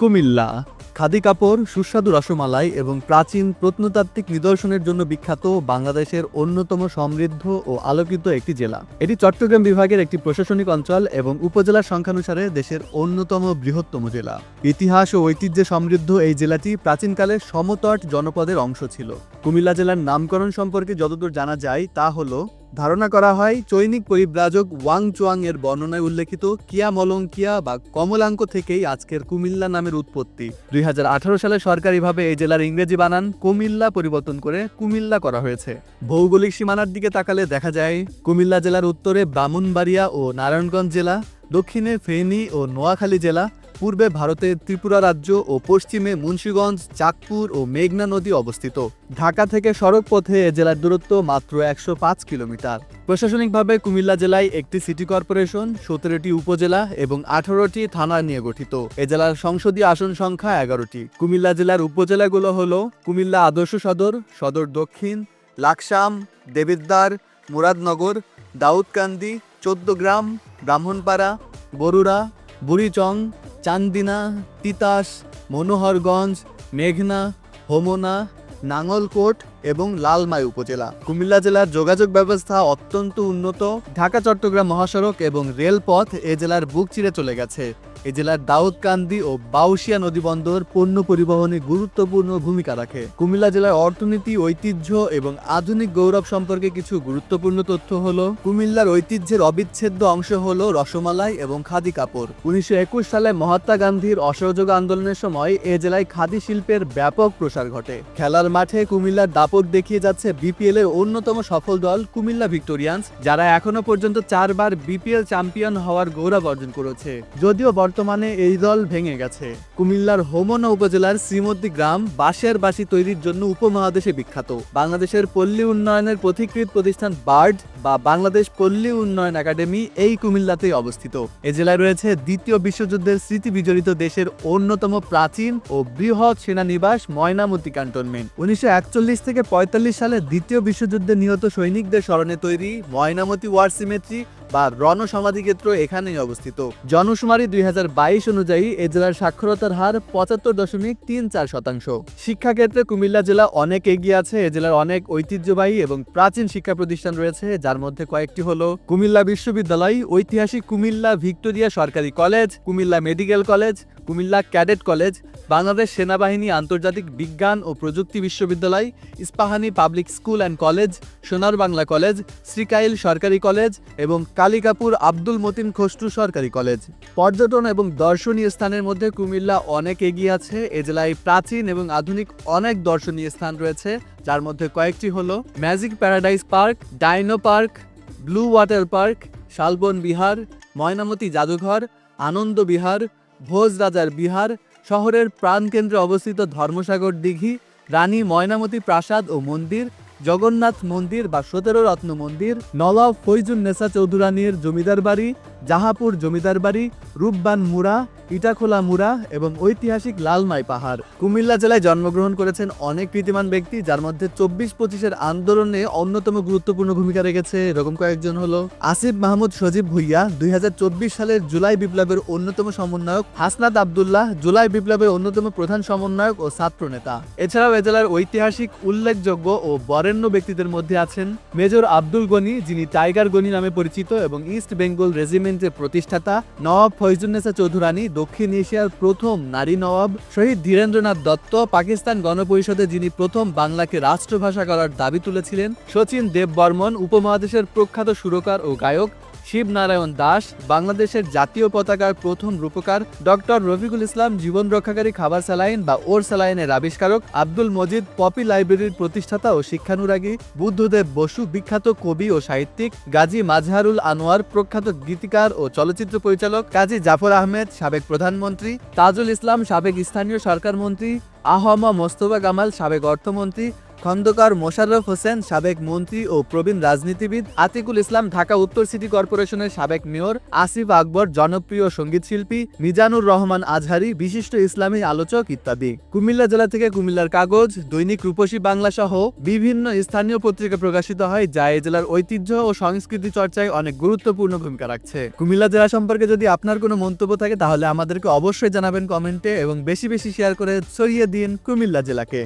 কুমিল্লা। খাদি কাপড়, সুস্বাদু রসমালাই এবং প্রাচীন প্রত্নতাত্ত্বিক নিদর্শনের জন্য বিখ্যাত বাংলাদেশের অন্যতম সমৃদ্ধ ও আলোকিত একটি জেলা। এটি চট্টগ্রাম বিভাগের একটি প্রশাসনিক অঞ্চল এবং উপজেলার সংখ্যানুসারে দেশের অন্যতম বৃহত্তম জেলা। ইতিহাস ও ঐতিহ্যে সমৃদ্ধ এই জেলাটি প্রাচীনকালে সমতট জনপদের অংশ ছিল। কুমিল্লা জেলার নামকরণ সম্পর্কে যতদূর জানা যায় তা হলো ধারণা করা হয়, চৈনিক পরিব্রাজক ওয়াং চুয়াং এর বর্ণনায় উল্লেখিত কিয়া মলঙ্কিয়া বা কমলাঙ্ক থেকেই আজকের কুমিল্লা নামের উৎপত্তি। দুই হাজার আঠারো সালে সরকারিভাবে এই জেলার ইংরেজি বানান কুমিল্লা পরিবর্তন করে কুমিল্লা করা হয়েছে। ভৌগোলিক সীমানার দিকে তাকালে দেখা যায়, কুমিল্লা জেলার উত্তরে ব্রাহ্মণবাড়িয়া ও নারায়ণগঞ্জ জেলা, দক্ষিণে ফেনী ও নোয়াখালী জেলা পূর্বে ভারতের ত্রিপুরা রাজ্য ও পশ্চিমে মুন্সীগঞ্জ, চাঁদপুর ও মেঘনা নদী অবস্থিত। ঢাকা থেকে সড়ক পথে এ জেলার দূরত্ব মাত্র একশো পাঁচ কিলোমিটার। প্রশাসনিকভাবে কুমিল্লা জেলায় একটি সিটি কর্পোরেশন, সতেরোটি উপজেলা এবং আঠারোটি থানা নিয়ে গঠিত। এ জেলার সংসদীয় আসন সংখ্যা এগারোটি। কুমিল্লা জেলার উপজেলাগুলো হল কুমিল্লা আদর্শ সদর সদর দক্ষিণ, লাকসাম, দেবিদ্বার, মুরাদনগর, দাউদকান্দি, চোদ্দগ্রাম, ব্রাহ্মণপাড়া, বরুড়া, বুড়িচং চান্দিনা তিতাস মনোহরগঞ্জ মেঘনা হোমনা নাঙ্গলকোট এবং লালমাই উপজেলা। কুমিল্লা জেলার যোগাযোগ ব্যবস্থা অত্যন্ত উন্নত। ঢাকা, চট্টগ্রাম মহাসড়ক এবং রেলপথ এ জেলার বুক চিরে চলে গেছে। এ জেলার দাউদকান্দি ও বাউশিয়া নদীবন্দর পণ্য পরিবহনে গুরুত্বপূর্ণ ভূমিকা রাখে। কুমিল্লা জেলার অর্থনীতি, ঐতিহ্য এবং আধুনিক গৌরব সম্পর্কে কিছু গুরুত্বপূর্ণ তথ্য হল, কুমিল্লার ঐতিহ্যের অবিচ্ছেদ্য অংশ হল রসমালাই এবং খাদি কাপড়। উনিশশো একুশ সালে মহাত্মা গান্ধীর অসহযোগ আন্দোলনের সময় এ জেলায় খাদি শিল্পের ব্যাপক প্রসার ঘটে। খেলার মাঠে কুমিল্লার দাপট দেখিয়ে যাচ্ছে বিপিএল এর অন্যতম সফল দল কুমিল্লা ভিক্টোরিয়ান্স, যারা এখনও পর্যন্ত চারবার বিপিএল চ্যাম্পিয়ন হওয়ার গৌরব অর্জন করেছে। যদিও বর্তমানে এই দল ভেঙে গেছে। কুমিল্লার হোমনা উপজেলার শ্রীমতী গ্রাম বাঁশের বাসি তৈরির জন্য উপমহাদেশে বিখ্যাত। বাংলাদেশের পল্লী উন্নয়নের পথিকৃত প্রতিষ্ঠান বার্ড বা বাংলাদেশ পল্লী উন্নয়ন একাডেমি এই কুমিল্লাতেই অবস্থিত। এ জেলায় রয়েছে দ্বিতীয় বিশ্বযুদ্ধের স্মৃতি বিজড়িত দেশের অন্যতম প্রাচীন ও বৃহৎ সেনানিবাস ময়নামতি ক্যান্টনমেন্ট। উনিশশো একচল্লিশ থেকে পঁয়তাল্লিশ সালে দ্বিতীয় বিশ্বযুদ্ধে নিহত সৈনিকদের স্মরণে তৈরি ময়নামতি ওয়ার সিমেট্রি বা রণ সমাধিক্ষেত্র এখানেই অবস্থিত। জনশুমারি দুই হাজার বাইশ অনুযায়ী এ জেলার সাক্ষরতার হার পঁচাত্তর দশমিক তিন চার শতাংশ। শিক্ষাক্ষেত্রে কুমিল্লা জেলা অনেক এগিয়ে আছে, এ জেলার অনেক ঐতিহ্যবাহী এবং প্রাচীন শিক্ষা প্রতিষ্ঠান রয়েছে, যার মধ্যে কয়েকটি হলো কুমিল্লা বিশ্ববিদ্যালয়, ঐতিহাসিক কুমিল্লা ভিক্টোরিয়া সরকারি college, Comilla medical college Comilla cadet college, Bangladesh সেনাবাহিনী আন্তর্জাতিক বিজ্ঞান ও প্রযুক্তি বিশ্ববিদ্যালয়, Ispahani public school and college, Sonar Bangla college, Srikail সরকারি কলেজ এবং কালিকাপুর আব্দুল মতিন খসরু সরকারি কলেজ। পর্যটন এবং দর্শনীয় স্থানের মধ্যে কুমিল্লা অনেক এগিয়ে আছে। এ জেলায় প্রাচীন এবং আধুনিক অনেক দর্শনীয় স্থান রয়েছে, যার মধ্যে কয়েকটি হলো magic paradise park, dino park, blue water park, Shalban Vihara, Mainamati জাদুঘর, আনন্দ বিহার ভোজ রাজার বিহার শহরের প্রাণকেন্দ্রে অবস্থিত ধর্মসাগর দিঘি, রানী ময়নামতি প্রাসাদ ও মন্দির, জগন্নাথ মন্দির বা সতেরো রত্ন মন্দির নবাব ফৈজুন নেসা চৌধুরানীর জমিদার বাড়ি জাহাপুর জমিদার বাড়ি, রূপবান মুড়া, ইটাখোলা মুড়া এবং ঐতিহাসিক লালমাই পাহাড়। কুমিল্লা জেলায় জন্মগ্রহণ করেছেন অনেক কৃতিমান ব্যক্তি, যার মধ্যে চব্বিশ পঁচিশের আন্দোলনে অন্যতম গুরুত্বপূর্ণ ভূমিকা রেখেছে এরকম কয়েকজন হলো আসিফ মাহমুদ সজীব ভুইয়া, দুই সালের জুলাই বিপ্লবের অন্যতম সমন্বয়ক, হাসনাত আবদুল্লাহ, জুলাই বিপ্লবের অন্যতম প্রধান সমন্বয়ক ও ছাত্র নেতা। এছাড়াও এ জেলার ঐতিহাসিক, উল্লেখযোগ্য ও বরেণ্য ব্যক্তিদের মধ্যে আছেন মেজর আব্দুল গনি, যিনি টাইগার গনি নামে পরিচিত এবং ইস্ট বেঙ্গল রেজিমেন্টের প্রতিষ্ঠাতা নবাব ফয়জুন্নেসা চৌধুরানী দক্ষিণ এশিয়ার প্রথম নারী নবাব শহীদ ধীরেন্দ্রনাথ দত্ত, পাকিস্তান গণপরিষদে যিনি প্রথম বাংলাকে রাষ্ট্রভাষা করার দাবি তুলেছিলেন শচীন দেব বর্মন উপমহাদেশের প্রখ্যাত সুরকার ও গায়ক শিবনারায়ণ দাস, বাংলাদেশের জাতীয় পতাকার প্রথম রূপকার ডক্টর রফিকুল ইসলাম জীবন রক্ষাকারী খাবার স্যালাইন বা ওর স্যালাইনের আবিষ্কারক আব্দুল মজিদ পপি লাইব্রেরির প্রতিষ্ঠাতা ও শিক্ষানুরাগী বুদ্ধদেব বসু বিখ্যাত কবি ও সাহিত্যিক গাজী মাজহারুল আনোয়ার প্রখ্যাত গীতিকার ও চলচ্চিত্র পরিচালক কাজী জাফর আহমেদ সাবেক প্রধানমন্ত্রী, তাজুল ইসলাম সাবেক স্থানীয় সরকার মন্ত্রী আহমা মোস্তফা কামাল সাবেক অর্থমন্ত্রী খন্দকার মোশাররফ হোসেন, সাবেক মন্ত্রী ও প্রবীণ রাজনীতিবিদ, আতিকুল ইসলাম, ঢাকা উত্তর সিটি কর্পোরেশনের সাবেক মেয়র, আসিফ আকবর, জনপ্রিয় সংগীত শিল্পী মিজানুর রহমান আজহারি, বিশিষ্ট ইসলামী আলোচক ইত্যাদি। কুমিল্লা জেলা থেকে কুমিল্লার কাগজ, দৈনিক রূপসী বাংলা সহ বিভিন্ন স্থানীয় পত্রিকা প্রকাশিত হয়, যা এই জেলার ঐতিহ্য ও সংস্কৃতি চর্চায় অনেক গুরুত্বপূর্ণ ভূমিকা রাখছে। কুমিল্লা জেলা সম্পর্কে যদি আপনার কোনো মন্তব্য থাকে, তাহলে আমাদেরকে অবশ্যই জানাবেন কমেন্টে এবং বেশি বেশি শেয়ার করে ছড়িয়ে দিন কুমিল্লা জেলাকে।